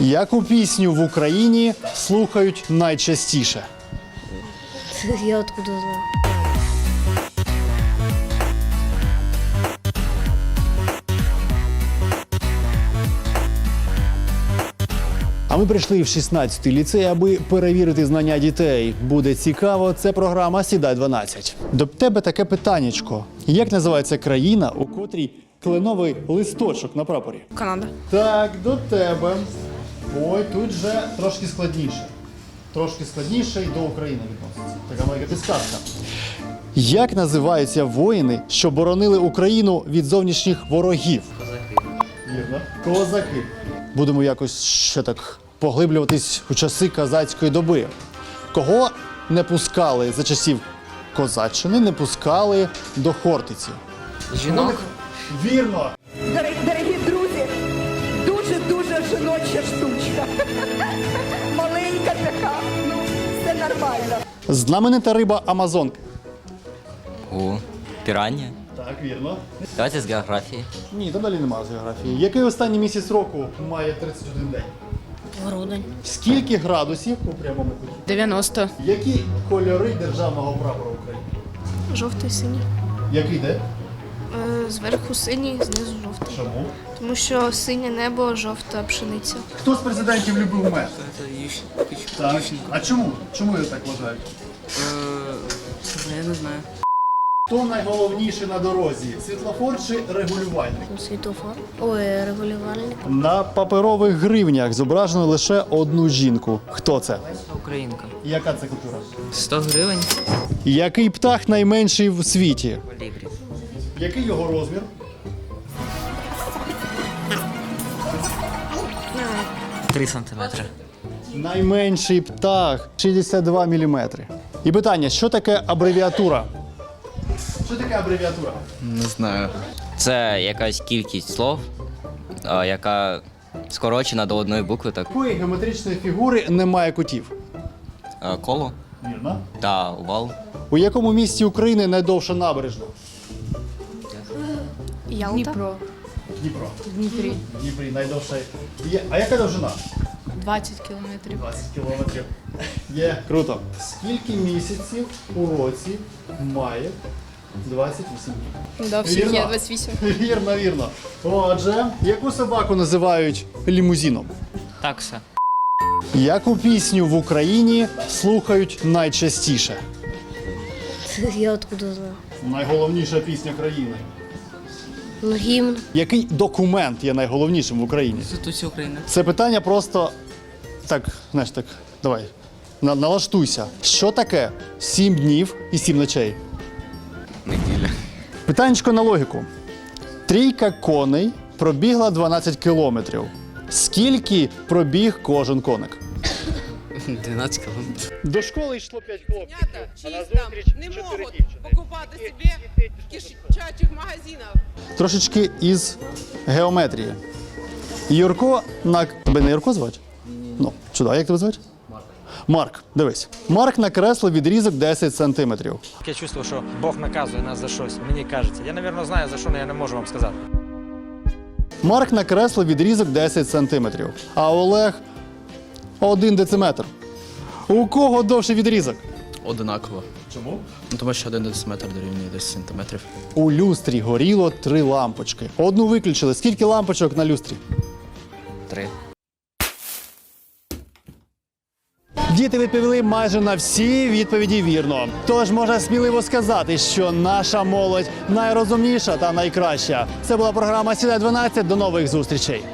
Яку пісню в Україні слухають найчастіше? Я откуда знаю? А ми прийшли в 16-й ліцей, аби перевірити знання дітей. Буде цікаво. Це програма Сідай 12. До тебе таке питаннячко. Як називається країна, у котрій кленовий листочок на прапорі? Канада. Так, до тебе. Ой, тут же трошки складніше. Трошки складніше і до України відноситься. Така маленька підсказка. Як називаються воїни, що боронили Україну від зовнішніх ворогів? Козаки. Вірно. Козаки. Будемо якось ще так поглиблюватись у часи козацької доби. Кого не пускали за часів козаччини, не пускали до Хортиці? Жінок. Вірно. Дуже-дуже штучка. Маленька така, ну, все нормально. Знаменита риба Амазонка. О, пірання. Так, вірно. Давайте з географії. Ні, там далі немає з географії. Який останній місяць року має 31 день? Грудень. Скільки градусів у прямому куті? 90. Які кольори державного прапора України? Жовтий синій. Який де? Е, Зверху синій, знизу жовтий. Чому? Тому що синє небо, жовта пшениця. Хто з президентів любив мед? Так. А чому? Чому ви так вважаєте? Я не знаю. Хто найголовніший на дорозі? Світлофор чи регулювальник? Світофор. Ой, регулювальник. На паперових гривнях зображено лише одну жінку. Хто це? Українка. Яка це культура? 100 гривень. Який птах найменший в світі? Колібрі. Який його розмір? Три сантиметри. Найменший птах 62 мм. І питання: що таке абревіатура? Що таке абревіатура? Не знаю. Це якась кількість слов, а, яка скорочена до одної букви, так. Якої геометричної фігури немає кутів? А, Коло Вірно. та овал. У якому місті України найдовша набережна? Ялта. Дніпро. Дніпро. Дніпрі. В Дніпрі найдовша. Є. А яка довжина? 20 кілометрів. 20 кілометрів. Є. Круто. Скільки місяців у році має 28 днів? Да, всіх є 28. Вірно, вірно. Отже, яку собаку називають лімузином? Такса. Яку пісню в Україні слухають найчастіше? Я откуда знаю? Найголовніша пісня країни. Ну, гімн. Який документ є найголовнішим в Україні? Конституція України. Це питання просто так, знаєш, так, давай. на- Налаштуйся. Що таке сім днів і сім ночей? Неділя. Питанечко на логіку. Трійка коней пробігла 12 кілометрів. Скільки пробіг кожен коник? 12 кілометрів. До школи йшло 5 хлопців. Дівчата чисто не можуть покупати собі в кишачих магазинах. Трошечки із геометрії. Юрко на. Тебе не Юрко звати? Ну, чудо, як тебе звати? Марк. Марк, дивись. Марк накреслив відрізок 10 сантиметрів. Таке чувство, що Бог наказує нас за щось. Мені кажеться. Я, напевно, знаю за що, але я не можу вам сказати. Марк накреслив відрізок 10 сантиметрів, а Олег 1 дециметр. У кого довший відрізок? Одинаково. Чому? Ну, тому що один дециметр дорівнює 10 сантиметрів. У люстрі горіло три лампочки. Одну виключили. Скільки лампочок на люстрі? Три. Діти відповіли майже на всі відповіді вірно. Тож можна сміливо сказати, що наша молодь найрозумніша та найкраща. Це була програма Сідай 12. До нових зустрічей.